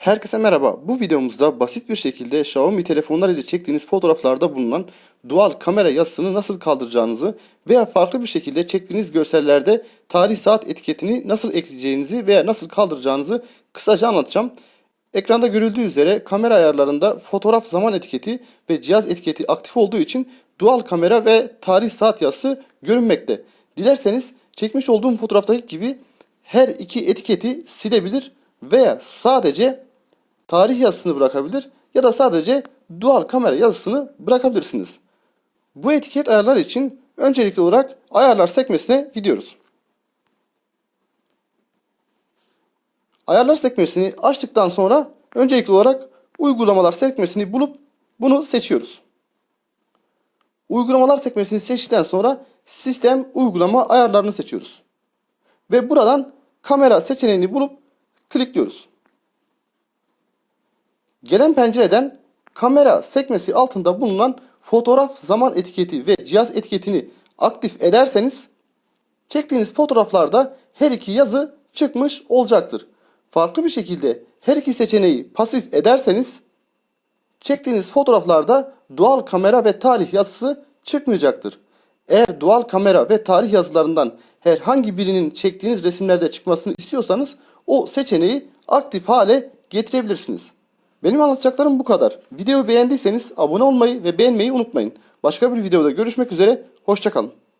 Herkese merhaba. Bu videomuzda basit bir şekilde Xiaomi telefonlar ile çektiğiniz fotoğraflarda bulunan dual kamera yazısını nasıl kaldıracağınızı veya farklı bir şekilde çektiğiniz görsellerde tarih saat etiketini nasıl ekleyeceğinizi veya nasıl kaldıracağınızı kısaca anlatacağım. Ekranda görüldüğü üzere kamera ayarlarında fotoğraf zaman etiketi ve cihaz etiketi aktif olduğu için dual kamera ve tarih saat yazısı görünmekte. Dilerseniz çekmiş olduğum fotoğraftaki gibi her iki etiketi silebilir veya sadece tarih yazısını bırakabilir ya da sadece dual kamera yazısını bırakabilirsiniz. Bu etiket ayarlar için öncelikli olarak ayarlar sekmesine gidiyoruz. Ayarlar sekmesini açtıktan sonra öncelikli olarak uygulamalar sekmesini bulup bunu seçiyoruz. Uygulamalar sekmesini seçtikten sonra sistem uygulama ayarlarını seçiyoruz. Ve buradan kamera seçeneğini bulup klikliyoruz. Gelen pencereden kamera sekmesi altında bulunan fotoğraf zaman etiketi ve cihaz etiketini aktif ederseniz çektiğiniz fotoğraflarda her iki yazı çıkmış olacaktır. Farklı bir şekilde her iki seçeneği pasif ederseniz çektiğiniz fotoğraflarda doğal kamera ve tarih yazısı çıkmayacaktır. Eğer doğal kamera ve tarih yazılarından herhangi birinin çektiğiniz resimlerde çıkmasını istiyorsanız o seçeneği aktif hale getirebilirsiniz. Benim anlatacaklarım bu kadar. Videoyu beğendiyseniz abone olmayı ve beğenmeyi unutmayın. Başka bir videoda görüşmek üzere. Hoşçakalın.